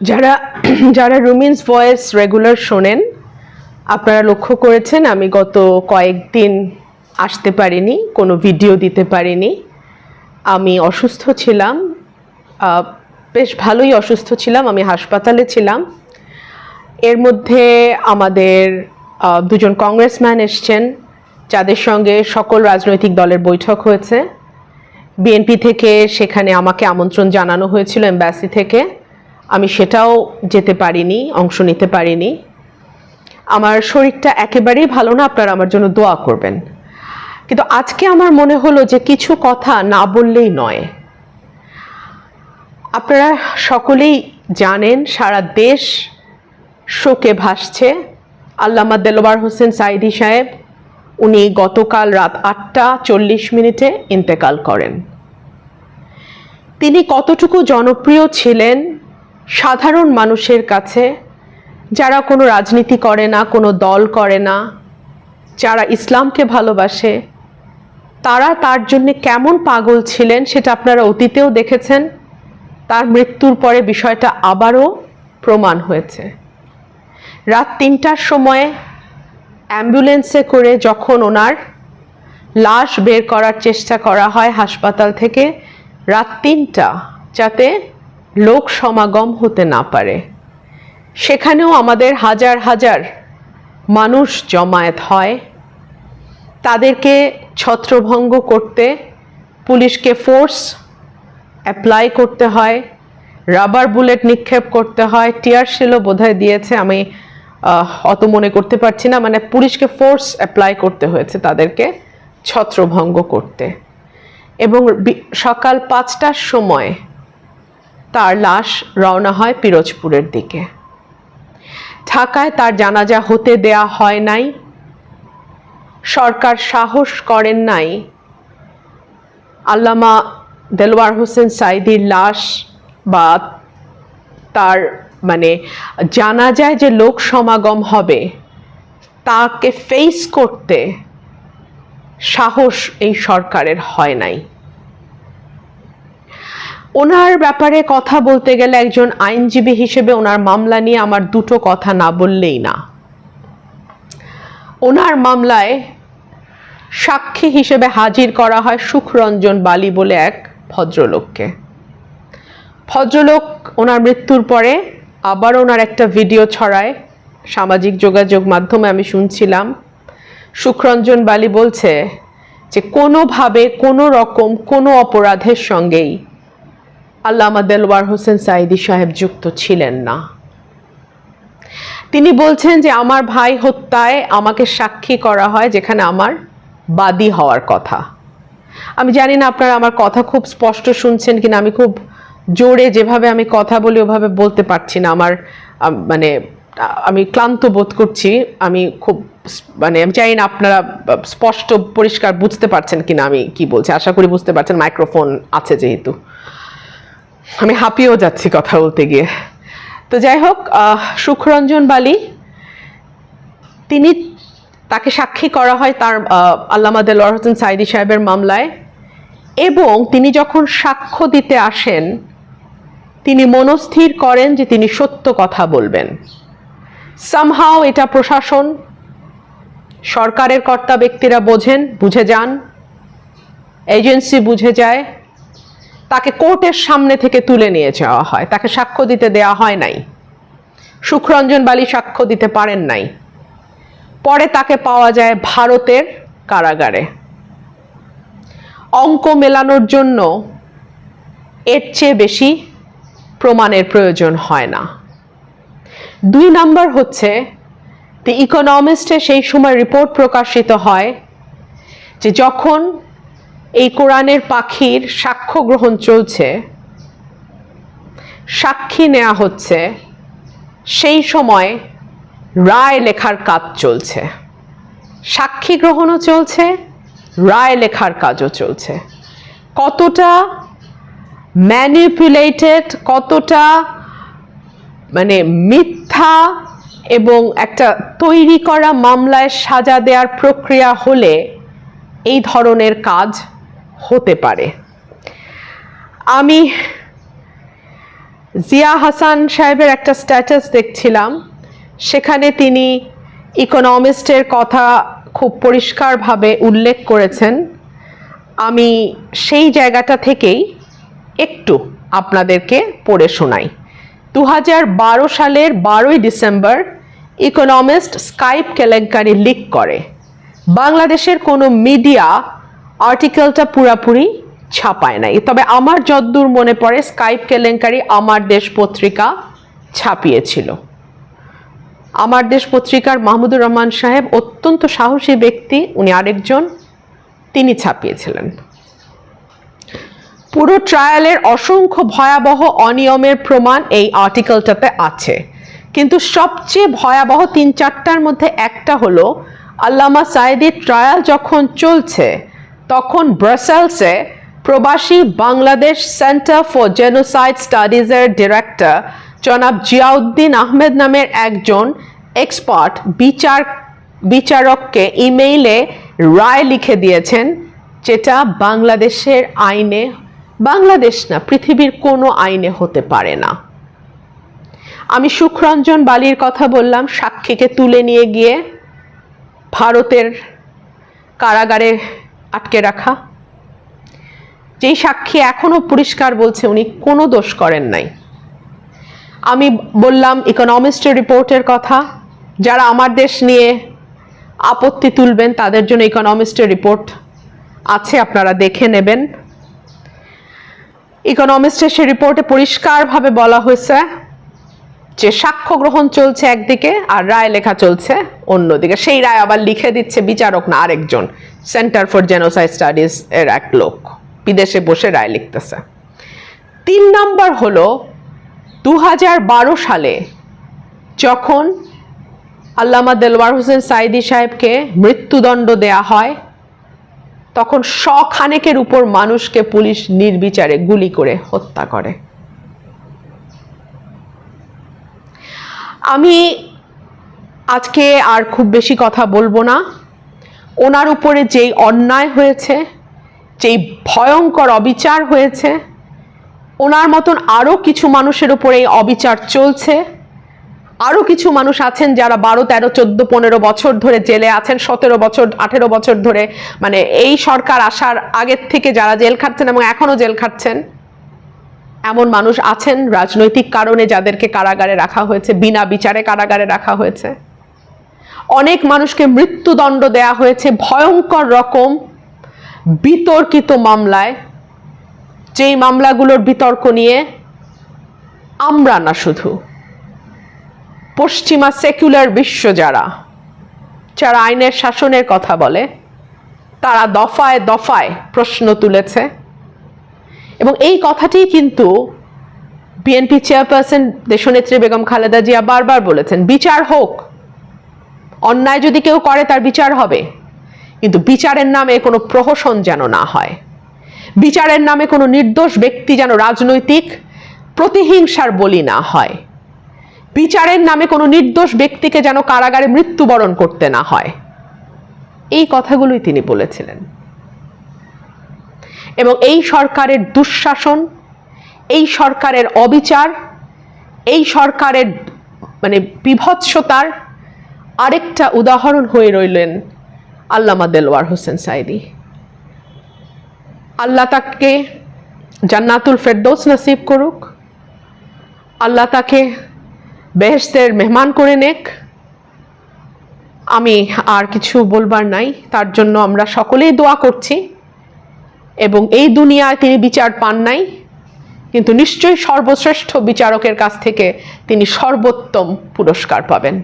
যারা যারা রুমিন্স voice regular শোনেন, আপনারা লক্ষ্য করেছেন আমি গত কয়েকদিন আসতে পারিনি, কোনো ভিডিও দিতে পারিনি। আমি অসুস্থ ছিলাম বেশ ভালোই অসুস্থ ছিলাম, আমি হাসপাতালে ছিলাম। এর মধ্যে আমাদের দুজন কংগ্রেসম্যান এসছেন, যাদের সঙ্গে সকল রাজনৈতিক দলের বৈঠক হয়েছে। বিএনপি থেকে সেখানে আমাকে আমন্ত্রণ জানানো হয়েছিল, এম্বাসি থেকে। আমি সেটাও যেতে পারিনি, অংশ নিতে পারিনি। আমার শরীরটা একেবারেই ভালো না, আপনারা আমার জন্য দোয়া করবেন। কিন্তু আজকে আমার মনে হলো যে কিছু কথা না বললেই নয়। আপনারা সকলেই জানেন, সারা দেশ শোকে ভাসছে। আল্লামা দেলোয়ার হোসেন সাইদি সাহেব, উনি গতকাল রাত আটটা চল্লিশ মিনিটে ইন্তেকাল করেন। তিনি কতটুকু জনপ্রিয় ছিলেন সাধারণ মানুষের কাছে, যারা কোনো রাজনীতি করে না, কোনো দল করে না, যারা ইসলামকে ভালোবাসে, তারা তার জন্য কেমন পাগল ছিলেন সেটা আপনারা অতীতেও দেখেছেন। তার মৃত্যুর পরে বিষয়টা আবারও প্রমাণ হয়েছে। রাত তিনটার সময়ে অ্যাম্বুলেন্সে করে যখন ওনার লাশ বের করার চেষ্টা করা হয় হাসপাতাল থেকে, রাত তিনটা, যাতে লোক সমাগম হতে না পারে। সেখানেও আমাদের হাজার হাজার মানুষ জমায়েত হয়। তাদেরকে ছত্রভঙ্গ করতে পুলিশকে ফোর্স অ্যাপ্লাই করতে হয়। রাবার বুলেট নিক্ষেপ করতে হয়। টিয়ার শেলও বোধহয় দিয়েছে। আমি অত মনে করতে পারছি না। মানে পুলিশকে ফোর্স অ্যাপ্লাই করতে হয়েছে তাদেরকে ছত্রভঙ্গ করতে। এবং সকাল পাঁচটার সময় তার লাশ রওনা হয় পিরোজপুরের দিকে। ঢাকায় তার জানাজা হতে দেয়া হয় নাই। সরকার সাহস করেন নাই। আল্লামা দেলোয়ার হোসেন সাইদির লাশ বা তার মানে জানা যায় যে লোক সমাগম হবে, তাকে ফেস করতে সাহস এই সরকারের হয় নাই। ওনার ব্যাপারে কথা বলতে গেলে একজন আইনজীবী হিসেবে ওনার মামলা নিয়ে আমার দুটো কথা না বললেই না। ওনার মামলায় সাক্ষী হিসেবে হাজির করা হয় সুখরঞ্জন বালি বলে এক ভদ্রলোককে। ভদ্রলোক ওনার মৃত্যুর পরে আবার ওনার একটা ভিডিও ছড়ায়, সামাজিক যোগাযোগ মাধ্যমে আমি শুনছিলাম। সুখরঞ্জন বালি বলছে যে কোনোভাবে কোনো রকম কোনো অপরাধের সঙ্গেই আল্লামা দেলওয়ার হোসেন সাইদি সাহেব যুক্ত ছিলেন না। তিনি বলছেন যে, আমার ভাই হত্যায় আমাকে সাক্ষী করা হয় যেখানে আমার বাদী হওয়ার কথা। আমি জানি না আপনারা আমার কথা খুব স্পষ্ট শুনছেন কিনা, আমি খুব জোরে যেভাবে আমি কথা বলি ওভাবে বলতে পারছি না। আমার মানে আমি ক্লান্ত বোধ করছি, আমি খুব মানে আমি জানি না আপনারা স্পষ্ট, পরিষ্কার বুঝতে পারছেন কিনা আমি কি বলছি। আশা করি বুঝতে পারছেন, মাইক্রোফোন আছে যেহেতু। আমি হাঁপিয়েও যাচ্ছি কথা বলতে গিয়ে। তো যাই হোক সুখরঞ্জন বালি, তিনি তাকে সাক্ষী করা হয় তার আল্লামা দেলোয়ার হোসেন সাইদি সাহেবের মামলায়। এবং তিনি যখন সাক্ষ্য দিতে আসেন, তিনি মনস্থির করেন যে তিনি সত্য কথা বলবেন। সামহাও এটা প্রশাসন, সরকারের কর্তা ব্যক্তিরা বোঝেন, বুঝে যান। এজেন্সি বুঝে যায়। তাকে কোর্টের সামনে থেকে তুলে নিয়ে যাওয়া হয়। তাকে সাক্ষ্য দিতে দেয়া হয় নাই। সুখরঞ্জন বালি সাক্ষ্য দিতে পারেন নাই। পরে তাকে পাওয়া যায় ভারতের কারাগারে। অঙ্ক মেলানোর জন্য এর চেয়ে বেশি প্রমাণের প্রয়োজন হয় না। দুই নাম্বার হচ্ছে দি ইকোনমিস্টে সেই সময় রিপোর্ট প্রকাশিত হয় যে যখন এই কোরআনের পাখির সাক্ষ্য গ্রহণ চলছে। সাক্ষী নেওয়া হচ্ছে। সেই সময় রায় লেখার কাজ চলছে। সাক্ষী গ্রহণও চলছে, রায় লেখার কাজও চলছে। কতটা ম্যানিপুলেটেড কতটা মানে মিথ্যা এবং একটা তৈরি করা মামলায় সাজা দেওয়ার প্রক্রিয়া হলে এই ধরনের কাজ হতে পারে। আমি জিয়া হাসান সাহেবের একটা স্ট্যাটাস দেখছিলাম। সেখানে তিনি ইকোনমিস্টের কথা খুব পরিষ্কারভাবে উল্লেখ করেছেন। আমি সেই জায়গাটা থেকেই একটু আপনাদেরকে পড়ে শোনাই। দু সালের বারোই ডিসেম্বর ইকোনমিস্ট স্কাইপ কেলেঙ্কারি লিক করে। বাংলাদেশের কোনো মিডিয়া আর্টিকেলটা পুরাপুরি ছাপায় নাই। তবে আমার যদ্দূর মনে পড়ে স্কাইপ কেলেঙ্কারি আমার দেশ পত্রিকা ছাপিয়েছিল। আমার দেশ পত্রিকার মাহমুদুর রহমান সাহেব অত্যন্ত সাহসী ব্যক্তি, উনি আরেকজন, তিনি ছাপিয়েছিলেন। পুরো ট্রায়ালের অসংখ্য ভয়াবহ অনিয়মের প্রমাণ এই আর্টিকেলটাতে আছে। কিন্তু সবচেয়ে ভয়াবহ তিন চারটার মধ্যে একটা হলো, আল্লামা সাইদির ট্রায়াল যখন চলছে তখন ব্রাসেলসে প্রবাসী বাংলাদেশ সেন্টার ফর জেনোসাইড স্টাডিজের ডিরেক্টর জনাব জিয়াউদ্দিন আহমেদ নামের একজন এক্সপার্ট বিচার বিচারককে ইমেইলে রায় লিখে দিয়েছেন, যেটা বাংলাদেশের আইনে, বাংলাদেশ না, পৃথিবীর কোনো আইনে হতে পারে না। আমি সুখরঞ্জন বালির কথা বললাম, সাক্ষীকে তুলে নিয়ে গিয়ে ভারতের কারাগারে আটকে রাখা। যেই সাক্ষী এখনও পরিষ্কার বলছে, উনি কোনো দোষ করেন নাই। আমি বললাম ইকোনমিস্টের রিপোর্টের কথা, যারা আমার দেশ নিয়ে আপত্তি তুলবেন, তাদের জন্য ইকোনমিস্টের রিপোর্ট আছে, আপনারা দেখে নেবেন। ইকোনমিস্টের সে রিপোর্টে পরিষ্কারভাবে বলা হয়েছে যে সাক্ষ্য গ্রহণ চলছে একদিকে আর রায় লেখা চলছে অন্যদিকে। সেই রায় আবার লিখে দিচ্ছে বিচারক না আরেকজন। সেন্টার ফর জেনোসাইড স্টাডিজ এর এক লোক। বিদেশে বসে রায় লিখতেছে। তিন নম্বর হলো দু হাজার বারো সালে যখন আল্লামা দেলওয়ার হোসেন সাইদি সাহেবকে মৃত্যুদণ্ড দেয়া হয়, তখন শখানেকের উপর মানুষকে পুলিশ নির্বিচারে গুলি করে হত্যা করে। আমি আজকে আর খুব বেশি কথা বলব না। ওনার উপরে যেই অন্যায় হয়েছে, যেই ভয়ঙ্কর অবিচার হয়েছে, ওনার মতন আরও কিছু মানুষের উপরে এই অবিচার চলছে। আরও কিছু মানুষ আছেন যারা বারো, তেরো, চোদ্দ, পনেরো বছর ধরে জেলে আছেন, সতেরো বছর, আঠেরো বছর ধরে। মানে এই সরকার আসার আগের থেকে যারা জেল খাটছেন এবং এখনও জেল খাটছেন এমন মানুষ আছেন রাজনৈতিক কারণে যাদেরকে কারাগারে রাখা হয়েছে, বিনা বিচারে কারাগারে রাখা হয়েছে। অনেক মানুষকে মৃত্যুদণ্ড দেয়া হয়েছে ভয়ঙ্কর রকম বিতর্কিত মামলায়। যেই মামলাগুলোর বিতর্ক নিয়ে আমরা না শুধু, পশ্চিমা সেকুলার বিশ্ব যারা যারা আইনের শাসনের কথা বলে, তারা দফায় দফায় প্রশ্ন তুলেছে। এবং এই কথাটি কিন্তু বিএনপি চেয়ারপারসন দেশনেত্রী বেগম খালেদা জিয়া বারবার বলেছেন, বিচার হোক। অন্যায় যদি কেউ করে, তার বিচার হবে। কিন্তু বিচারের নামে কোনো প্রহসন যেন না হয়। বিচারের নামে কোনো নির্দোষ ব্যক্তি যেন রাজনৈতিক প্রতিহিংসার বলি না হয়। বিচারের নামে কোনো নির্দোষ ব্যক্তিকে যেন কারাগারে মৃত্যুবরণ করতে না হয়। এই কথাগুলোই তিনি বলেছিলেন। এবং এই সরকারের দুঃশাসন, এই সরকারের অবিচার, এই সরকারের মানে বিভৎসতার আরেকটা উদাহরণ হয়ে রইলেন আল্লামা দেলওয়ার হোসেন সাইদি। আল্লাহ তাকে জান্নাতুল ফেরদৌস নসিব করুক। আল্লাহ তাকে বেহেস্তের মেহমান করে নেক। আমি আর কিছু বলবার নাই, তার জন্য আমরা সকলেই দোয়া করছি। এবং এই দুনিয়ায় তিনি বিচার পান নাই, কিন্তু নিশ্চয়ই সর্বশ্রেষ্ঠ বিচারকের কাছ থেকে তিনি সর্বোত্তম পুরস্কার পাবেন।